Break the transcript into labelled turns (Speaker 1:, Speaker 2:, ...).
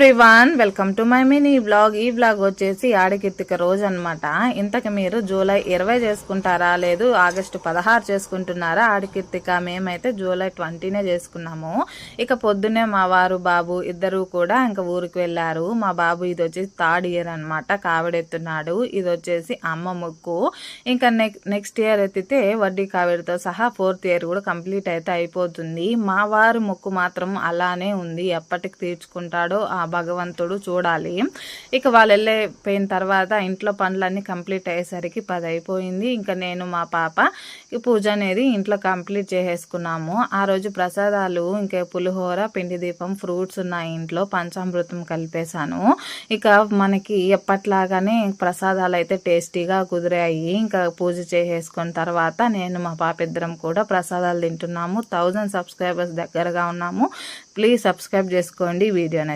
Speaker 1: Everyone welcome to my mini blog ఈ blog వచ్చేసి ఆడకిర్తిక రోజు అన్నమాట ఇంతకు మీరు జూలై ఇరవై చేసుకుంటారా లేదు ఆగస్టు పదహారు చేసుకుంటున్నారా ఆడకిర్తిక మేమైతే జూలై ట్వంటీనే చేసుకున్నాము. ఇక పొద్దునే మా వారు బాబు ఇద్దరు కూడా ఇంకా ఊరికి వెళ్ళారు. మా బాబు ఇది వచ్చేసి థర్డ్ ఇయర్ అనమాట కావిడెత్తున్నాడు. ఇది వచ్చేసి అమ్మ ముక్కు. ఇంకా నెక్స్ట్ ఇయర్ ఎత్తితే వడ్డీ కావిడితో సహా ఫోర్త్ ఇయర్ కూడా కంప్లీట్ అయితే అయిపోతుంది. మా వారు ముక్కు మాత్రం అలానే ఉంది. ఎప్పటికి తీర్చుకుంటాడో ఆ భగవంతుడు చూడాలి. ఇక వాళ్ళు వెళ్ళిపోయిన తర్వాత ఇంట్లో పనులన్నీ కంప్లీట్ అయ్యేసరికి పది అయిపోయింది. ఇంకా నేను మా పాప పూజ అనేది ఇంట్లో కంప్లీట్ చేసేసుకున్నాము. ఆ రోజు ప్రసాదాలు ఇంకా పులిహోర పిండి దీపం ఫ్రూట్స్ ఉన్నాయి ఇంట్లో పంచామృతం కలిపేశాను. ఇక మనకి ఎప్పట్లాగానే ప్రసాదాలు అయితే టేస్టీగా కుదిరాయి. ఇంకా పూజ చేసేసుకున్న తర్వాత నేను మా పాప ఇద్దరం కూడా ప్రసాదాలు తింటున్నాము. థౌజండ్ సబ్స్క్రైబర్స్ దగ్గరగా ఉన్నాము. ప్లీజ్ సబ్స్క్రైబ్ చేసుకోండి. వీడియోని